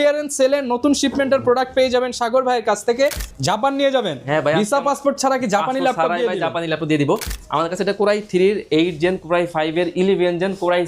Clearance সেলে নতুন শিপমেন্টের product পেয়ে যাবেন সাগর ভাইয়ের কাছ থেকে। জাপান নিয়ে যাবেন। হ্যাঁ ভাই, ভিসা পাসপোর্ট ছাড়া কি জাপানি Passport ল্যাপটপ দিয়ে দিবেন? জাপানি ল্যাপটপ দিয়ে দিব। আমাদের কাছে এটা কোরাই থ্রির eight gen core i eleven gen core i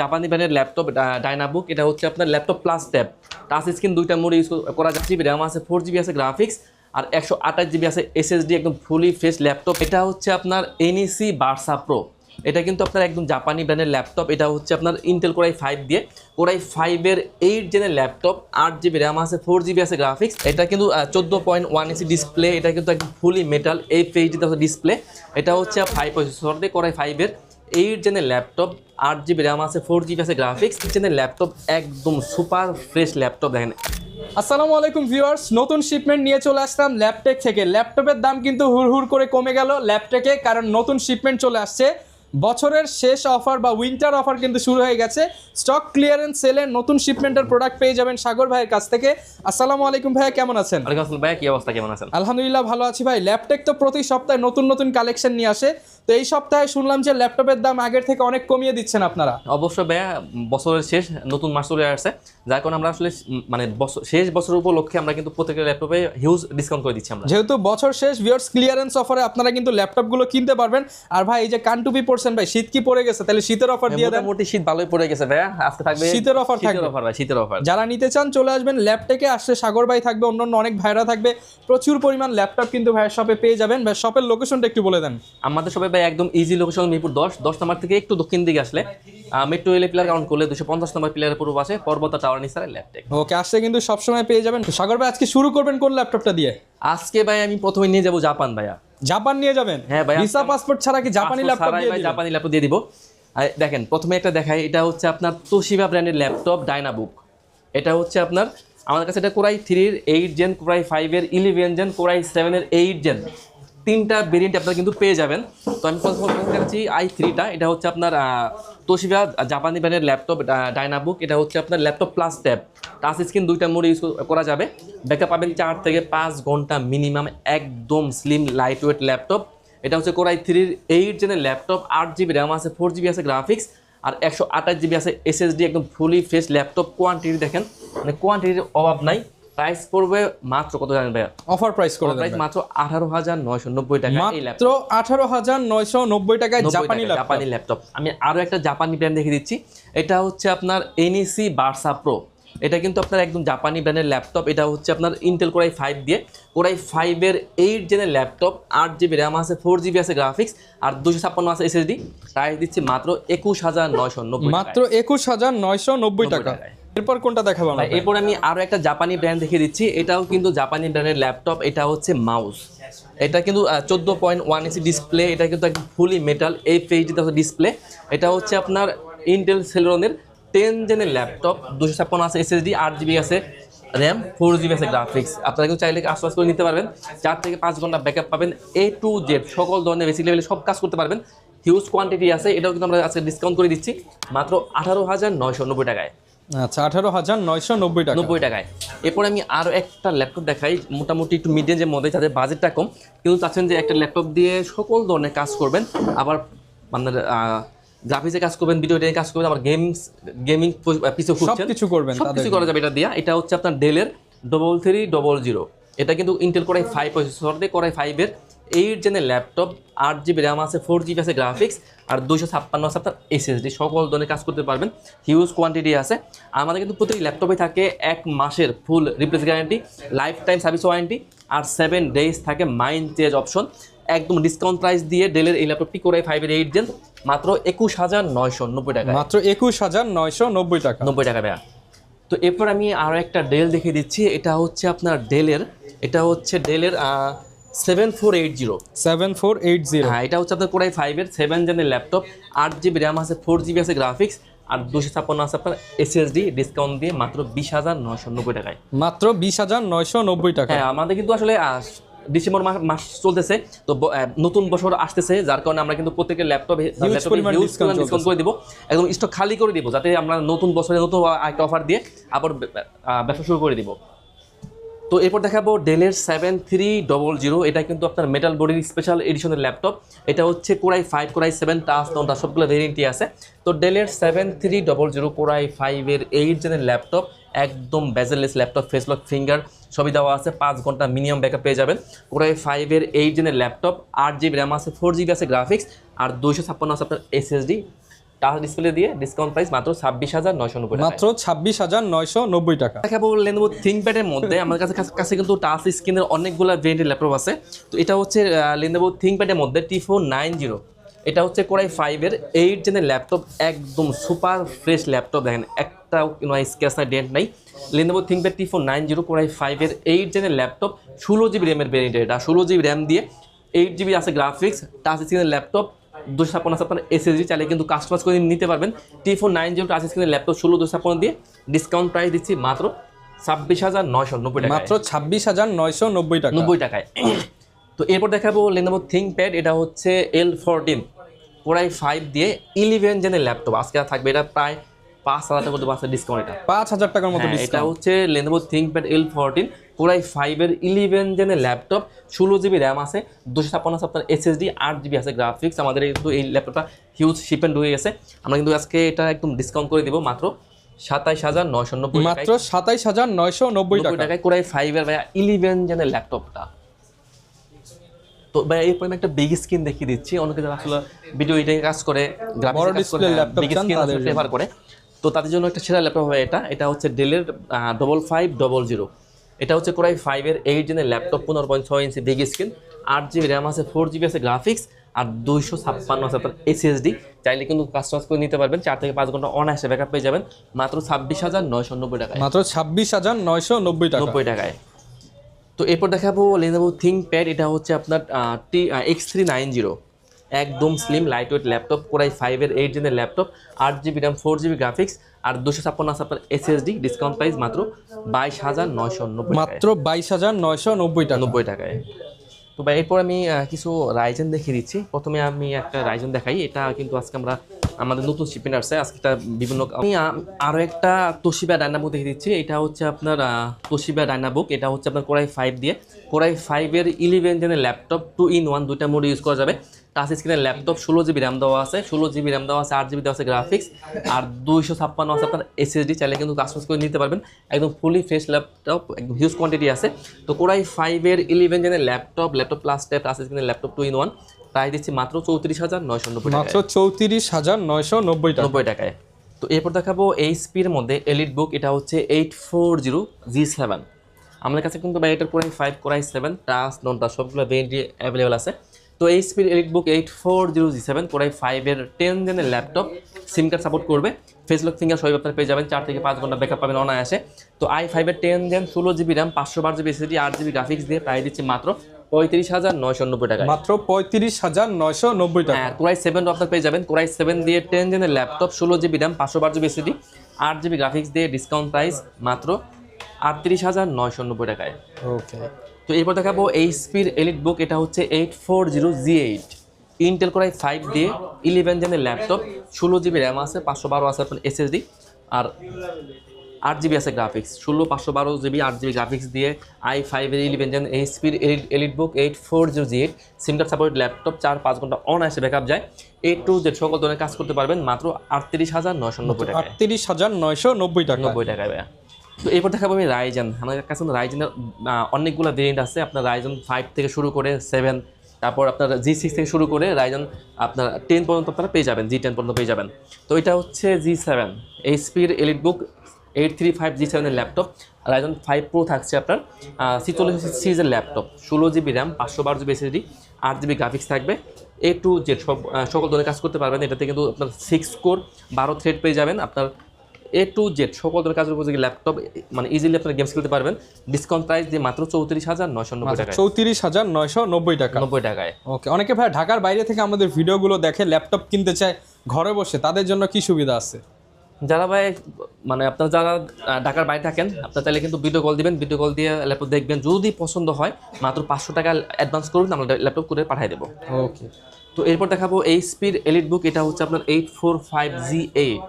জাপানি ব্র্যান্ডের ল্যাপটপ ডাইনাবুক এটা হচ্ছে আপনার laptop plus tab touch screen দুইটা মোড ইউজ করা যাচ্ছে। আছে আছে গ্রাফিক্স আর একশো আঠাশ জিবি আছে এসএসডি একদম ফুলি ফ্রেশ ল্যাপটপ এটা হচ্ছে আপনার এনইসি বার্সা প্রো এটা কিন্তু আপনার একদম জাপানি ব্র্যান্ডের ল্যাপটপ এটা হচ্ছে আপনার ইন্টেল কোরাই ফাইভ দিয়ে। কোরাই ফাইভের এইট জেনের ল্যাপটপ আট জিবি র্যাম আছে ফোর জিবি আছে গ্রাফিক্স এটা কিন্তু চোদ্দ পয়েন্ট ওয়ান ইসি ডিসপ্লে এটা কিন্তু একদম ফুলি মেটাল এই হচ্ছে ডিসপ্লে এটা হচ্ছে ফাইভ প্রসেসর দিয়ে কোরাই ফাইভের এইট জেনের ল্যাপটপ আট জিবি র্যাম আছে ফোর জিবি আছে গ্রাফিক্স জেনের ল্যাপটপ একদম সুপার ফ্রেশ ল্যাপটপ দেখেন। আসসালামু আলাইকুম ভিউয়ার্স নতুন শিপমেন্ট নিয়ে চলে আসলাম ল্যাপটেক থেকে। ল্যাপটপের দাম কিন্তু হুড় হুড় করে কমে গেল ল্যাপটেকে কারণ নতুন শিপমেন্ট চলে আসছে। বছরের শেষ অফার বা উইন্টার অফার কিন্তু শুরু হয়ে গেছে। স্টক ক্লিয়ারেন্স সেলে নতুন শিপমেন্টের প্রোডাক্ট পেয়ে যাবেন সাগর ভাইয়ের কাছ থেকে। আসসালামু আলাইকুম ভাইয়া কেমন আছেন? ভাইয়া কি অবস্থা কেমন আছেন? আলহামদুলিল্লাহ ভালো আছি ভাই। ল্যাপটেক তো প্রতি সপ্তাহে নতুন নতুন কালেকশন নিয়ে আসে। তো এই সপ্তাহে শুনলাম যে ল্যাপটপের দাম আগের থেকে অনেক কমিয়ে দিচ্ছেন আপনারা। অবশ্য ভাইয়া বছরের শেষ নতুন মাস চলে আসছে। যার কারণে আমরা আসলে মানে শেষ বছর উপলক্ষে আমরা কিন্তু প্রত্যেকের ল্যাপটপে হিউজ ডিসকাউন্ট করে দিচ্ছি আমরা। যেহেতু বছর শেষ ভিউয়ার্স ক্লিয়ারেন্স অফারে আপনারা কিন্তু ল্যাপটপগুলো কিনতে পারবেন। আর ভাই এই যে কানটুপি পড়ছেন ভাই শীত কি পড়ে গেছে? তাহলে শীতের অফার দিয়ে দেন। মোটামুটি শীত ভালোই পড়ে গেছে ভাইয়া আজকে থাকবে শীতের শীতের থাকবে। অফার ভাই শীতের অফার যারা নিতে চান চলে আসবেন ল্যাপটেকে আসলে সাগর ভাই থাকবে অন্যান্য অনেক ভাইরা থাকবে। প্রচুর পরিমাণ ল্যাপটপ কিন্তু ভাইয়ের শপে পেয়ে যাবেন। ভাই শপের লোকেশনটা একটু বলে দেন। আমাদের সবাই ভাই একদম ইজি লোকেশন মিরপুর দশ। দশ নম্বর থেকে একটু দক্ষিণ দিকে আসলে। মেট্রো রেলে পিলার কাউন্ট করলে দুশো পঞ্চাশ নম্বর পিলারের পূর্ব পাশে পর্বত টাওয়ার নিসারের ল্যাপটেক ওকে আসলে কিন্তু সবসময় পেয়ে যাবেন। সাগর ভাই আজকে শুরু করবেন কোন ল্যাপটপটা দিয়ে? আজকে ভাই আমি প্রথমে নিয়ে যাব জাপান ভাইয়া। জাপান নিয়ে যাবেন? হ্যাঁ ভাই, ভিসা পাসপোর্ট ছাড়া কি জাপানি ল্যাপটপ দিয়ে দিবেন? জাপানি ল্যাপটপ দিয়ে দিব। দেখেন প্রথমে একটা দেখাই এটা হচ্ছে আপনার তোশিবা ব্র্যান্ডের ল্যাপটপ ডাইনাবুক এটা হচ্ছে আপনার আমাদের কাছে এটা কোরাই থ্রির এইট জেন কোরাই ফাইভের ইলেভেন জেন কোরাই সেভেনের এইট জেন তিনটা ভেরিয়েন্ট আপনারা কিন্তু পেয়ে যাবেন। তো আমি দেখাচ্ছি আই থ্রিটা এটা হচ্ছে আপনার তোশিবা জাপানি ব্র্যান্ডের ল্যাপটপ ডাইনাবুক এটা হচ্ছে আপনার laptop plus tab touch screen দুইটা মোড ইউজ করা যাবে। ব্যাকআপ পাবেন চার থেকে পাঁচ ঘণ্টা মিনিমাম একদম স্লিম লাইট ওয়েট ল্যাপটপ এটা হচ্ছে কোরাই থ্রির এইট জেনের ল্যাপটপ আট জিবি র্যাম আছে ফোর জিবি আছে গ্রাফিক্স আর একশো আঠাশ জিবি আছে এসএসডি একদম ফুলি ফ্রেশ ল্যাপটপ কোয়ান্টিটি দেখেন মানে কোয়ান্টিটির অভাব নাই। প্রাইস পড়বে মাত্র কত জানেন ভাইয়া? অফার প্রাইস করে প্রাইস মাত্র আঠারো হাজার নয়শো নব্বই টাকা এই মাত্র ল্যাপটপ নয়শো নব্বই টাকায় জাপানি ল্যাপটপ জাপানি ল্যাপটপ আমি আরও একটা জাপানি ব্র্যান্ড দেখে দিচ্ছি। এটা হচ্ছে আপনার এনইসি বার্সা প্রো এটা কিন্তু আপনার একদম জাপানি ব্র্যান্ডের ল্যাপটপ এটা হচ্ছে আপনার ইন্টেল কোরাই ফাইভ দিয়ে। কোরাই ফাইভের এইট জেনের ল্যাপটপ আট জিবি র্যাম আছে ফোর জিবি আছে গ্রাফিক্স আর দুশো ছাপ্পান্ন আছে এসএসডি প্রাইস দিচ্ছি মাত্র একুশ হাজার নয়শো নব্বই মাত্র একুশ হাজার নয়শো নব্বই টাকা। এরপর কোনটা দেখাবো আমরা এরপর আমি আরও একটা জাপানি ব্র্যান্ড দেখিয়ে দিচ্ছি। এটাও কিন্তু জাপানি ব্র্যান্ডের ল্যাপটপ এটা হচ্ছে মাউস এটা কিন্তু চোদ্দ পয়েন্ট ওয়ান ইসি ডিসপ্লে এটা কিন্তু একদম ফুলি মেটাল এই হচ্ছে ডিসপ্লে এটা হচ্ছে আপনার ইন্টেল সেলরনের টেন জেনের ল্যাপটপ দুশো ছাপ্পান্ন আছে এসএসডি আট জিবি আছে র্যাম ফোর জিবি আছে গ্রাফিক্স আপনারা কিন্তু চাইলে আশ্বাস করে নিতে পারবেন। চার থেকে পাঁচ ঘণ্টা ব্যাকআপ পাবেন। এ টু জেড সকল ধরনের বেসিক লেভেলে সব কাজ করতে পারবেন। হিউজ কোয়ান্টিটি আছে এটাও কিন্তু আমরা আজকে ডিসকাউন্ট করে দিচ্ছি। মাত্র আঠারো হাজার নয়শো নব্বই টাকায়। আচ্ছা আঠারো হাজার নয়শো নব্বই টাকা। নব্বই টাকায়। এরপর আমি আরও একটা ল্যাপটপ দেখাই মোটামুটি একটু মিড রেঞ্জের মধ্যে যাদের বাজেটটা কম। কিন্তু চাচ্ছেন যে একটা ল্যাপটপ দিয়ে সকল ধরনের কাজ করবেন আবার আপনার গ্রাফিক্সে কাজ করবেন ভিডিও এডিটিং কাজ করবেন আবার গেমস গেমিং পিছু খুঁজছেন। সবকিছু করবেন সব কিছু করা যাবে এটা দিয়া। এটা হচ্ছে আপনার ডেলের ডবল থ্রি ডবল জিরো এটা কিন্তু Intel core i five processor দিয়ে কোরাই ফাইভের এইট জেনের ল্যাপটপ আট জিবি র্যাম আছে ফোর জিবি আছে গ্রাফিক্স আর দুশো ছাপ্পান্ন আছে আপনার এসএসডি সকল ধরনের কাজ করতে পারবেন। হিউজ কোয়ান্টিটি আছে। আমাদের কিন্তু প্রতিটি ল্যাপটপে থাকে এক মাসের full replace guarantee lifetime service warranty আর সেভেন ডেজ থাকে মাইন্ড চেঞ্জ অপশন একদম ডিসকাউন্ট প্রাইস দিয়ে ডেলের এই ল্যাপটপটি করে ফাইভের এইট জেন মাত্র একুশ হাজার নয়শো নব্বই টাকা মাত্র একুশ হাজার নয়শো নব্বই টাকা। নব্বই টাকা ব্যয় তো এরপর আমি আরও একটা ডেল দেখিয়ে দিচ্ছি এটা হচ্ছে আপনার ডেলের এটা হচ্ছে ডেলের seven four eight zero seven four eight zero হ্যাঁ এটা হচ্ছে আপনার কোরাই ফাইভের সেভেন জেনের ল্যাপটপ আট জিবি র্যাম আছে ফোর জিবি আছে গ্রাফিক্স আর দুশো ছাপ্পান্ন আছে আপনার এসএসডি ডিসকাউন্ট দিয়ে মাত্র বিশ হাজার নব্বই টাকায়। মাত্র বিশ হাজার নয়শো নব্বই টাকা। হ্যাঁ আমাদের কিন্তু আসলে ডিসেম্বর মাস মাস চলতেছে তো নতুন বছর আসতেছে যার কারণে আমরা কিন্তু প্রত্যেকের ল্যাপটপ ডিসকাউন্ট করে দিব একদম স্টক খালি করে দিব যাতে আমরা নতুন বছরে নতুন একটা অফার দিয়ে আবার ব্যবসা শুরু করে দিব। তো এরপর দেখাবো ডেলের সেভেন থ্রি ডবল জিরো এটা কিন্তু আপনার মেটাল বডির স্পেশাল এডিশনের ল্যাপটপ এটা হচ্ছে core i five core i seven touch নটা সবগুলো ভেরিয়েন্টই আছে। তো ডেলের seven three double zero core i ফাইভের এইট জেনের ল্যাপটপ একদম bezelless laptop face lock finger সবই দেওয়া আছে। পাঁচ ঘণ্টা মিনিমাম ব্যাকআপ পেয়ে যাবেন। কোরাই ফাইভের এইট জেনের ল্যাপটপ আট জিবি র্যাম আছে ফোর জিবি আছে গ্রাফিক্স আর দুইশো ছাপ্পান্ন আছে আপনার এসএসডি টাচ ডিসপ্লে দিয়ে ডিসকাউন্ট প্রাইস মাত্র ছাব্বিশ হাজার নয়শো নব্বই মাত্র ছাব্বিশ হাজার নয়শো নব্বই টাকা। দেখাবো লেনোভো থিঙ্কপ্যাডের মধ্যে আমার কাছে কাছে কিন্তু টাচ স্ক্রিনের অনেকগুলো ভেরিয়েন্টের ল্যাপটপ আছে। তো এটা হচ্ছে লেনোভো থিঙ্কপ্যাডের মধ্যে টি ফোর নাইন জিরো এটা হচ্ছে কোরাই ফাইভের এইট জেনের ল্যাপটপ একদম সুপার ফ্রেশ ল্যাপটপ দেখেন একটা স্কেচ নাই ডেন্ট নাই। Lenovo ThinkPad T four nine zero core i ফাইভের এইট জেনের ল্যাপটপ ষোলো জিবি র্যামের ভেরিয়েন্ট এটা ষোলো জিবি র্যাম দিয়ে এইট জিবি আছে গ্রাফিক্স টাচ স্ক্রিনের ল্যাপটপ দুশো ছাপ্পান্ন ছাপ্পান্ন এসএসডি চাইলে কিন্তু কাস্টমাইজ করে নিতে পারবেন। T four nine zero touch স্ক্রিনের ল্যাপটপ ষোলো দুশো ছাপ্পান্ন দিয়ে ডিসকাউন্ট প্রাইস দিচ্ছি মাত্র ছাব্বিশ হাজার নয়শো নব্বই টাকা মাত্র ছাব্বিশ হাজার নয়শো নব্বই টাকা। নব্বই টাকায়। তো এরপর দেখাবো লেনোভো থিঙ্কপ্যাড এটা হচ্ছে L fourteen core i five দিয়ে ইলেভেন জেনের ল্যাপটপ আজকে থাকবে এটা প্রায় পাঁচ হাজার টাকা ডিসকাউন্ট এটা। পাঁচ হাজার টাকার মতো হ্যাঁ, এটা হচ্ছে Lenovo ThinkPad L fourteen core i ফাইভের ইলেভেন জেনের ল্যাপটপ ষোলো জিবি র্যাম আছে দুশো ছাপ্পান্ন এসএসডি আট জিবি আছে গ্রাফিক্স আমাদের কিন্তু এই ল্যাপটপটা হিউজ শিপমেন্ট হয়ে গেছে। আমরা কিন্তু আজকে এটা একদম ডিসকাউন্ট করে দিব মাত্র সাতাইশ হাজার নয়শো নব্বই মাত্র সাতাইশ হাজার নয়শো নব্বই টাকা। টাকায় কোরাই ফাইভের ভাইয়া ইলেভেন জেনের ল্যাপটপটা তো ভাই এরপর আমি একটা বিগ স্ক্রিন দেখিয়ে দিচ্ছি। অনেকে যারা আসলে ভিডিও এডিটিং কাজ করে বড় display laptop big screen prefer করে। তো তাদের জন্য একটা সেরা ল্যাপটপ হবে এটা। এটা হচ্ছে ডেলের ডবল ফাইভ ডবল জিরো এটা হচ্ছে কোরাই ফাইভের এইট জেনের ল্যাপটপ পনেরো পয়েন্ট ছয় ইঞ্চি বিগ স্ক্রিন আট জিবি র্যাম আছে ফোর জিবি আছে গ্রাফিক্স আর দুইশো ছাপ্পান্ন আছে আপনার এসএসডি চাইলে কিন্তু কাস্টমাইজ করে নিতে পারবেন। চার থেকে পাঁচ ঘণ্টা অনায়াসে ব্যাকআপ পেয়ে যাবেন। মাত্র ছাব্বিশ হাজার নয়শো নব্বই টাকায়। মাত্র ছাব্বিশ হাজার নয়শো নব্বই টাকা নব্বই টাকায়। তো এরপর দেখাবো লেনোভো থিঙ্কপ্যাড এটা হচ্ছে আপনার T X three nine zero একদম slim lightweight laptop core i ফাইভের এইট জেনের ল্যাপটপ আট GB RAM four GB graphics আর দুশো ছাপ্পান্ন আছে আপনার এসএসডি ডিসকাউন্ট প্রাইস মাত্র বাইশ হাজার নয়শো নব্বই মাত্র বাইশ হাজার নয়শো নব্বই টাকা। নব্বই টাকায়। তো ভাই এরপর আমি কিছু রাইজেন দেখিয়ে দিচ্ছি। প্রথমে আমি একটা রাইজেন দেখাই। এটা কিন্তু আজকে আমরা আমাদের নতুন শিপিং আসছে, আজকে বিভিন্ন আমি আ- আরও একটা তোশিবা ডাইনাবুক দেখিয়ে দিচ্ছি, এটা হচ্ছে আপনার তোশিবা ডাইনাবুক এটা হচ্ছে আপনার কোরাই ফাইভ দিয়ে। কোরাই ফাইভের ইলেভেন জেনের ল্যাপটপ টু ইন ওয়ান দুইটা মোড ইউজ করা যাবে। টাচ স্ক্রিনের ল্যাপটপ ষোলো জিবি র্যাম দেওয়া আছে, ষোলো জিবি র্যাম দেওয়া আছে, আট জিবি দেওয়া আছে গ্রাফিক্স আর দুইশো ছাপ্পান্ন আছে আপনার এসএসডি চাইলে কিন্তু কাস্টমাইজ করে নিতে পারবেন। একদম ফুলি ফ্রেশ ল্যাপটপ একদম হিউজ কোয়ান্টিটি আছে। তো কোরাই ফাইভের eleven জেনের laptop laptop plus tab touch স্ক্রিনের laptop two in one price দিচ্ছি মাত্র চৌত্রিশ হাজার নয়শো নব্বই মাত্র চৌত্রিশ হাজার নয়শো নব্বই নব্বই টাকায়। তো এরপর দেখাবো এইচপির মধ্যে এলিট বুক এটা হচ্ছে eight four zero G seven. আমাদের কাছে কিন্তু ভাই এটার core i five core i seven touch non touch সবগুলো ভেরিয়েন্টি অ্যাভেলেবেল আছে। তো এইচপির EliteBook eight four zero G seven core i ফাইভের টেন জেনের ল্যাপটপ সিম কার্ড সাপোর্ট করবে। ফেসলক ফিঙ্গার সবাই আপনার পেয়ে যাবেন চার থেকে পাঁচ ঘণ্টা ব্যাকআপ পাবেন অনায়াসে। তো আই ফাইভের টেন জেন ষোলো জিবি র্যাম পাঁচশো বার জিবি এসএসডি আট জিবি গ্রাফিক্স দিয়ে প্রায় দিচ্ছি মাত্র পঁয়ত্রিশ হাজার নয়শো নব্বই টাকা মাত্র পঁয়ত্রিশ হাজার নয়শো নব্বই টাকা। হ্যাঁ কোরাই সেভেন আপনার পেয়ে যাবেন। কোরাই সেভেন দিয়ে টেন জেনের ল্যাপটপ ষোলো জিবি র্যাম পাঁচশো বার জিবি এসিডি আট জিবি গ্রাফিক্স দিয়ে ডিসকাউন্ট প্রাইস মাত্র আটত্রিশ হাজার নয়শো নব্বই টাকায়। ওকে তো এরপর দেখাবো এইচপির এলিট বুক এটা হচ্ছে eight four zero G eight Intel core i five দিয়ে ইলেভেন জেনের ল্যাপটপ ষোলো জিবি র্যাম আছে পাঁচশো বারো আছে আপনার এসএসডি আর আট জিবি আছে গ্রাফিক্স ষোলো পাঁচশো বারো জিবি আট জিবি গ্রাফিক্স দিয়ে আই ফাইভের eleven gen এইচপির EliteBook eight four zero G eight SIM card support laptop চার পাঁচ ঘণ্টা অন অনায়াসে ব্যাকআপ যায়। এইট টু জেড সকল ধরনের কাজ করতে পারবেন মাত্র আটত্রিশ হাজার নয়শো নব্বই টাকায়। আটত্রিশ হাজার নয়শো নব্বই টাকা নব্বই টাকায় ভাইয়া। তো এরপর দেখাবো আমি রাইজেন আমাদের কাছে রাইজেনের অনেকগুলো ভেরিয়েন্ট আছে। আপনার রাইজন ফাইভ থেকে শুরু করে সেভেন তারপর আপনার জি সিক্স থেকে শুরু করে রাইজন আপনার টেন পর্যন্ত আপনারা পেয়ে যাবেন জি টেন পর্যন্ত পেয়ে যাবেন। তো এটা হচ্ছে G seven এইচপির EliteBook eight three five G সেভেনের ল্যাপটপ রাইজন ফাইভ প্রো থাকছে আপনার ছিচল্লিশ সিরিজের ল্যাপটপ ষোলো জিবি র্যাম পাঁচশো বারো জিবি এসএসডি আট জিবি গ্রাফিক্স থাকবে এ টু জেড সব সকল ধরনের কাজ করতে পারবেন এটাতে কিন্তু আপনার সিক্স কোর বারো থ্রেড পেয়ে যাবেন আপনার এ টু জেড সকল ধরনের কাজের উপযোগী ল্যাপটপ মানে ইজিলি আপনার গেমস খেলতে পারবেন ডিসকাউন্ট প্রাইস দিয়ে মাত্র চৌত্রিশ হাজার নয়শো নব্বই টাকায়। চৌত্রিশ হাজার নয়শো নব্বই টাকা। নব্বই টাকায়। ওকে অনেকে ভাই ঢাকার বাইরে থেকে আমাদের ভিডিওগুলো দেখে ল্যাপটপ কিনতে চায় ঘরে বসে তাদের জন্য কি সুবিধা আছে? যারা ভাই মানে আপনার যারা ঢাকার বাইরে থাকেন আপনার তাহলে কিন্তু ভিডিও কল দিবেন। ভিডিও কল দিয়ে ল্যাপটপ দেখবেন। যদি পছন্দ হয় মাত্র পাঁচশো টাকা অ্যাডভান্স করুন আমরা ল্যাপটপ করে পাঠিয়ে দেবো। ওকে তো এরপর দেখাবো এইচপির এলিট বুক এটা হচ্ছে আপনার eight four five G eight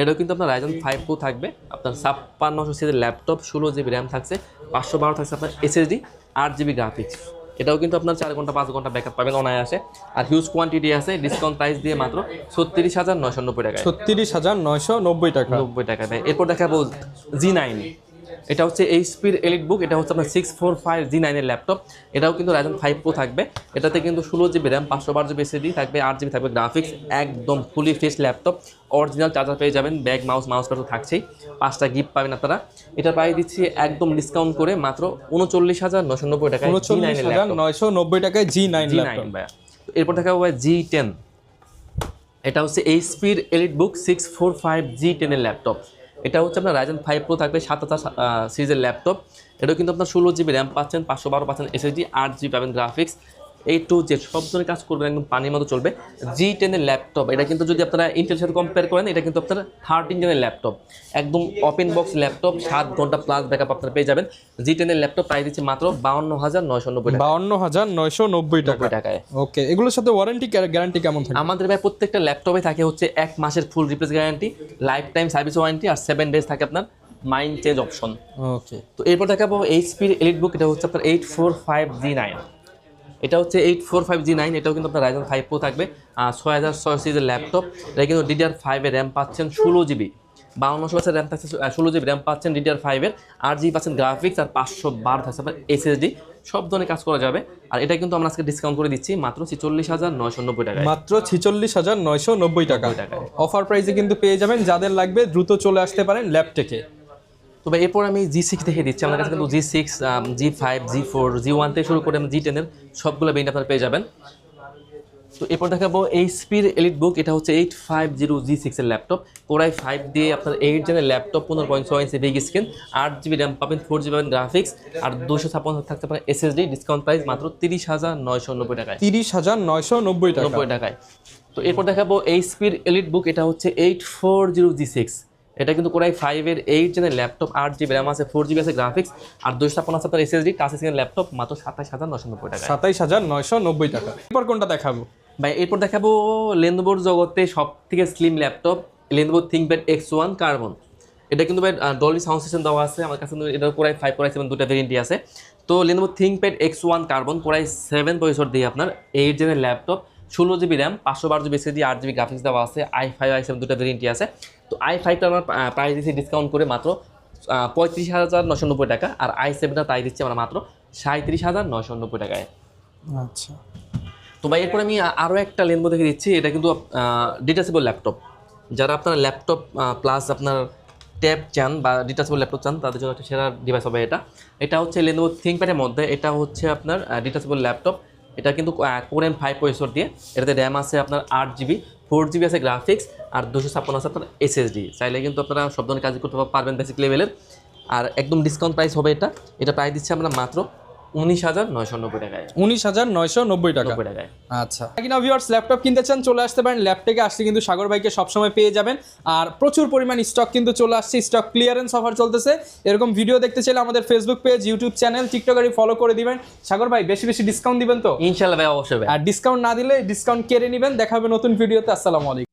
এটাও কিন্তু আপনার রাইজন ফাইভ প্রো থাকবে। আপনার ছাপ্পান্নশো সিরিজের ল্যাপটপ ষোলো জিবি র্যাম থাকছে পাঁচশো বারো থাকছে আপনার এসএসডি আট জিবি গ্রাফিক্স এটাও কিন্তু আপনার চার ঘণ্টা পাঁচ ঘণ্টা ব্যাকআপ পাবেন অনায়াসে। আর হিউজ কোয়ান্টিটি আছে ডিসকাউন্ট প্রাইস দিয়ে মাত্র ছত্রিশ হাজার নয়শো নব্বই টাকা ছত্রিশ হাজার নয়শো নব্বই টাকা। নব্বই টাকা দেয় এরপর দেখাবো জি নাইন এটা হচ্ছে এইচপির এলিট বুক এটা হচ্ছে আপনার সিক্স ফোর ফাইভ জি নাইনের ল্যাপটপ এটাও কিন্তু রাইজন ফাইভ প্রো থাকবে। এটাতে কিন্তু ষোলো জিবি র্যাম পাঁচশো বারো জিবি এসএসডি থাকবে আট জিবি থাকবে গ্রাফিক্স একদম fully fresh laptop original charger পেয়ে যাবেন ব্যাগ মাউস মাউস প্যাড তো থাকছেই পাঁচটা গিফট পাবেন আপনারা। এটা প্রায় দিচ্ছি একদম ডিসকাউন্ট করে মাত্র উনচল্লিশ হাজার নশো নব্বই টাকায় জি উনচল্লিশ হাজার নয়শো নব্বই টাকায় জি নাইন জি নাইন ভাইয়া। এরপর দেখা হবে জি টেন এটা হচ্ছে এইচপির EliteBook six four five G টেনের ল্যাপটপ এটা হচ্ছে আপনার রাইজেন ফাইভ প্রো থাকবে সাত হাজার সিরিজের ল্যাপটপ এটাও কিন্তু আপনার ষোলো জিবি র্যাম পাচ্ছেন, পাঁচশো বারো পাচ্ছেন এসএসডি আট জিবি পাবেন গ্রাফিক্স এই টু জেড সব ধরনের কাজ করবেন একদম পানির মতো চলবে। জি টেনের ল্যাপটপ এটা কিন্তু যদি আপনারা ইন্টেলের সাথে কম্পেয়ার করেন এটা কিন্তু আপনার থার্টিন জেনের ল্যাপটপ একদম ওপেন বক্স ল্যাপটপ সাত ঘণ্টা প্লাস ব্যাকআপ আপনারা পেয়ে যাবেন। জি টেনের ল্যাপটপ প্রাইস দিচ্ছে মাত্র বাউন্ন হাজার নয়শো নব্বই বাউন্ন হাজার নয়শো নব্বই টাকা। নব্বই টাকায়। ওকে এগুলোর সাথে ওয়ারেন্টি গ্যারান্টি কেমন থাকে? আমাদের ভাই প্রত্যেকটা ল্যাপটপে থাকে হচ্ছে এক মাসের full replace guarantee lifetime service warranty আর সেভেন ডেজ থাকে আপনার মাইন্ড চেঞ্জ অপশন ওকে তো এরপর দেখাবো এইচপির এলিট বুক এটা হচ্ছে আপনার eight four five G nine এটা হচ্ছে eight four five G nine এটাও কিন্তু আপনার রাইজন ফাইভ প্রো থাকবে। ছয় হাজার ছয় সিরিজের ল্যাপটপ এটা কিন্তু ডিডিআর ফাইভের র্যাম পাচ্ছেন ষোলো জিবি। বাউন্নশো পার্সেন্ট র্যাম থাকছে ষোলো জিবি র্যাম পাচ্ছেন ডিডিআর ফাইভের আট জিবি পাচ্ছেন গ্রাফিক্স আর পাঁচশো বারো থাকছে আপনার এসএসডি সব ধরনের কাজ করা যাবে। আর এটা কিন্তু আমরা আজকে ডিসকাউন্ট করে দিচ্ছি মাত্র ছিচল্লিশ হাজার নয়শো নব্বই টাকা মাত্র ছিচল্লিশ হাজার নয়শো নব্বই টাকা। টাকায়। অফার প্রাইসে কিন্তু পেয়ে যাবেন যাদের লাগবে দ্রুত চলে আসতে পারেন ল্যাপটেকে তবে এরপর আমি জি সিক্স দেখে দিচ্ছি। আমার কাছে কিন্তু G six G five G four G one থেকে শুরু করে জি টেনের সবগুলো বেইন আপনারা পেয়ে যাবেন। তো এরপর দেখাবো এইচপির এলিট বুক এটা হচ্ছে এইট ফাইভ জিরো জি সিক্সের ল্যাপটপ কোরাই ফাইভ দিয়ে আপনার এইট জেনের ল্যাপটপ পনেরো পয়েন্ট ছয় ইঞ্চি বিগ স্ক্রিন আট জিবি র্যাম পাবেন ফোর জিবি পাবেন গ্রাফিক্স আর দুশো ছাপ্পান্ন থাকতে পারে এসএসডি ডিসকাউন্ট প্রাইস মাত্র তিরিশ হাজার নয়শো নব্বই টাকায়। তিরিশ হাজার নয়শো নব্বই টাকা। নব্বই টাকায়। তো এরপর দেখাবো এইচপির এলিট বুক এটা হচ্ছে eight four zero G six এটা কিন্তু কোরাই ফাইভের এইট জেনের ল্যাপটপ আট জিবি র্যাম আছে ফোর জিবি আছে গ্রাফিক্স আর দুশো ছাপ্পান্ন আছে আপনার এসএসডি টাচ স্ক্রিন ল্যাপটপ মাত্র সাতাশ হাজার নশো নব্বই টাকা সাতাইশ হাজার নয়শো নব্বই টাকা। এরপর কোনটা দেখাবো? ভাই এরপর দেখাবো লেনোভোর জগতে সব থেকে slim laptop Lenovo ThinkPad X one Carbon এটা কিন্তু ভাই ডলি সাউন্ড সিস্টেম দেওয়া আছে আমার কাছে এটা কোরাই ফাইভ কোরাই সেভেন দুটা ভেরিয়েন্টই আছে। তো Lenovo ThinkPad X one carbon core i seven পয়সর দিয়ে আপনার এইট জেনের ল্যাপটপ ষোলো জিবি র্যাম পাঁচশো বারো জিবি এসএসডি আট জিবি গ্রাফিক্স দেওয়া আছে আই ফাইভ আই সেভেন দুটো ভেরিয়েন্টই আছে। তো আই ফাইভটা আমার প্রাইস দিচ্ছি ডিসকাউন্ট করে মাত্র পঁয়ত্রিশ হাজার নশো নব্বই টাকা আর আই সেভেনটা প্রাইস দিচ্ছি আমরা মাত্র সাঁত্রিশ হাজার নশো নব্বই টাকায়। আচ্ছা। তো ভাই এরপরে আমি আরও একটা লেনবো দেখে দিচ্ছি এটা কিন্তু ডিটাচেবল ল্যাপটপ যারা আপনার ল্যাপটপ প্লাস আপনার ট্যাব চান বা ডিটাচেবল ল্যাপটপ চান তাদের জন্য একটা সেরা ডিভাইস হবে এটা। এটা হচ্ছে লেনোভো থিঙ্কপ্যাডের মধ্যে এটা হচ্ছে আপনার ডিটাচেবল ল্যাপটপ এটা কিন্তু কোর এম ফাইভ পয়সর দিয়ে। এটাতে র্যাম আছে আপনার আট জিবি ফোর জিবি আছে গ্রাফিক্স আর দুশো ছাপ্পান্ন আছে আপনার এসএসডি চাইলে কিন্তু আপনারা সব ধরনের কাজ করতে পারবেন বেসিক লেভেলের আর একদম ডিসকাউন্ট প্রাইস হবে এটা। এটা প্রাইস দিচ্ছে আমরা মাত্র উনিশ হাজার নয়শো নব্বই টাকায়। উনিশ হাজার নয়শো নব্বই টাকা। টাকায়। আচ্ছা। কিনা ভিউয়ার্স ল্যাপটপ কিনতে চান চলে আসতে পারেন। ল্যাপটপে আসলে কিন্তু সাগর ভাইকে সবসময় পেয়ে যাবেন। আর প্রচুর পরিমাণ স্টক কিন্তু চলে আসছে। স্টক ক্লিয়ারেন্স অফার চলতেছে। এরকম ভিডিও দেখতে চাইলে আমাদের ফেসবুক পেজ ইউটিউব চ্যানেল টিকটকারি ফলো করে দিবেন। সাগর ভাই বেশি বেশি ডিসকাউন্ট দিবেন তো? ইনশাল্লাহ ভাই অবশ্যই আর ডিসকাউন্ট না দিলে ডিসকাউন্ট কেড়ে নেবেন। দেখা হবে নতুন ভিডিওতে আসসালামু আলাইকুম।